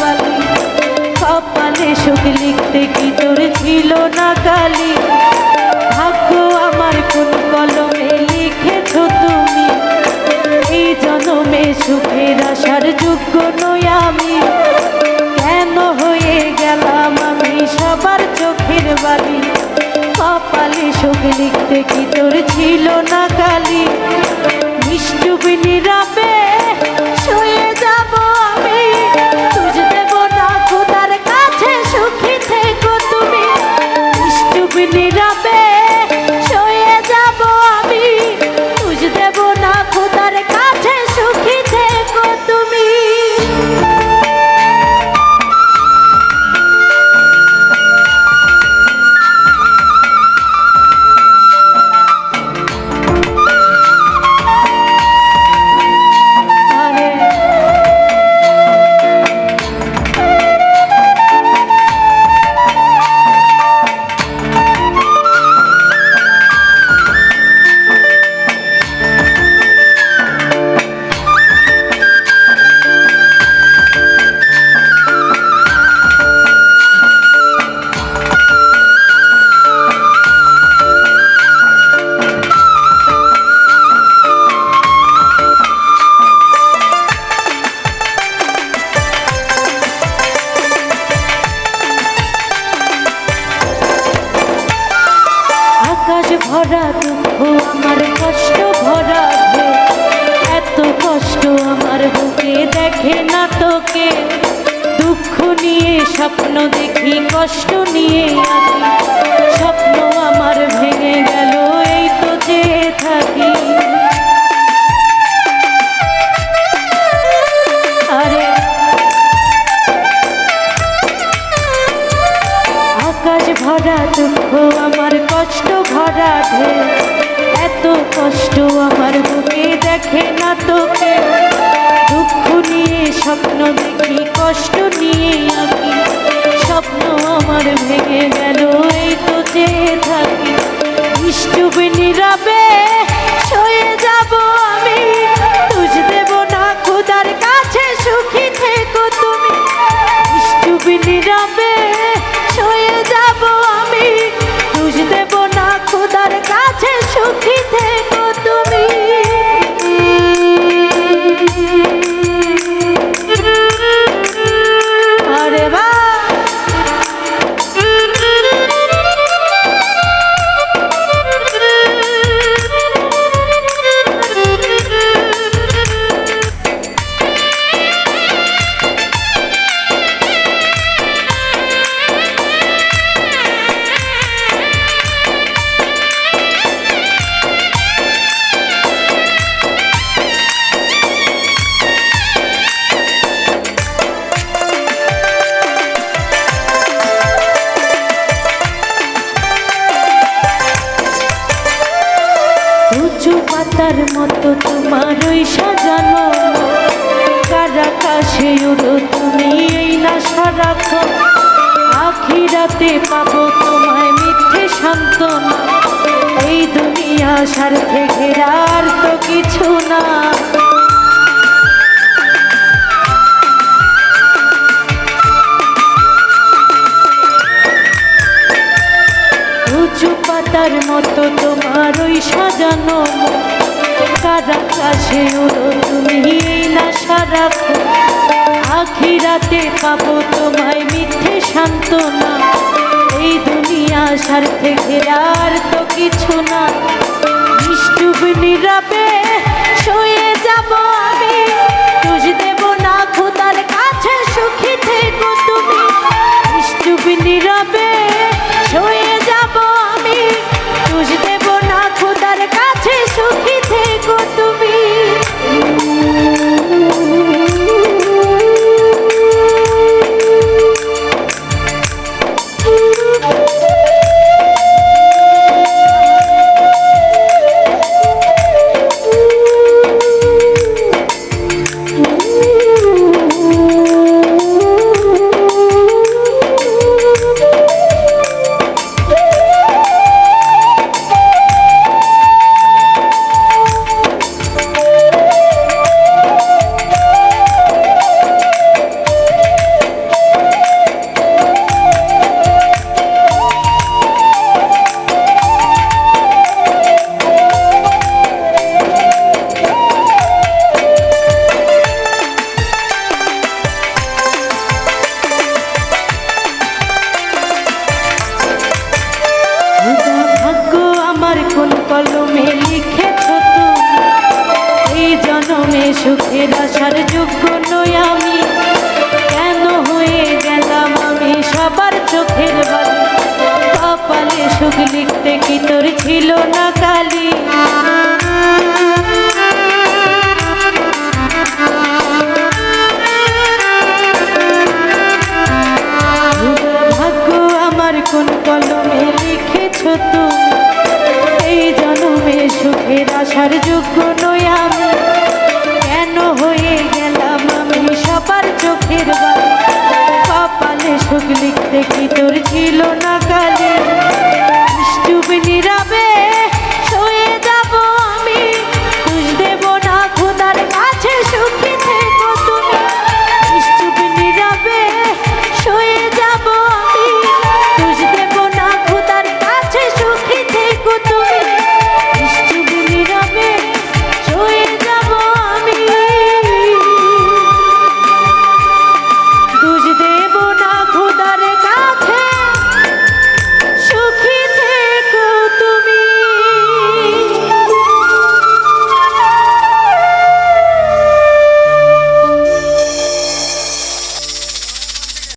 বালি, কপালে সুখ লিখতে কি তোর ছিল না কালি? ভাগ্য আমার কোন কলমে লিখেছো তুমি? এই জন্মে সুখের আসার যোগ্য নই আমি। কেন হয়ে গেলাম আমি সবার চোখের বালি? কপালে সুখ লিখতে কি তোর ছিল না কালি? নিশ্চুপ নীরবে শুয়ে নিশ্চুপ ভরা দুঃখ, আমার কষ্ট ভরা। এত কষ্ট আমার বুকে দেখে না তোকে। দুঃখ নিয়ে, স্বপ্ন দেখি, কষ্ট নিয়ে স্বপ্ন আমার ভেঙে গেল, এই তো যে থাকি। ভরা দুঃখ আমার কষ্ট ভরা এত কষ্ট আমার বুকে দেখে না তোকে। তোমার ওই সাজানো কারাকাশে উড়ো তুমি এই না সারাখো আখিরাতে পাবো তোমায় মিথ্যে সান্ত্বনা। এই দুনিয়া স্বার্থে ঘেরার তো কিছু না। উঁচু পাতার মতো তোমার ওই সাজানো কাছে উড়ো তুমি না আখি রাতে পাবো তোমায় মিথ্যে সান্ত্বনা। এই দুনিয়া স্বার্থে ঘেরার তো কিছু না। নিষ্ঠুব নীরবে কলমে লিখেছ তুমি। এই জনমে সুখের আসার যোগ্য নই আমি। কেন হয়ে গেলাম আমি সবার চোখের বালি? কপালে সুখ লিখতে কি তোর ছিল না কালি? ভাগ্য আমার কোন কলমে লিখেছ তুমি? এই জন্মে সুখের আসার যোগ্য নই আমি। কেন হয়ে গেলাম আমি সবার চোখের কপালে সুখ লিখতে কি তোর ছিল না কালে? চুপ নিরাবে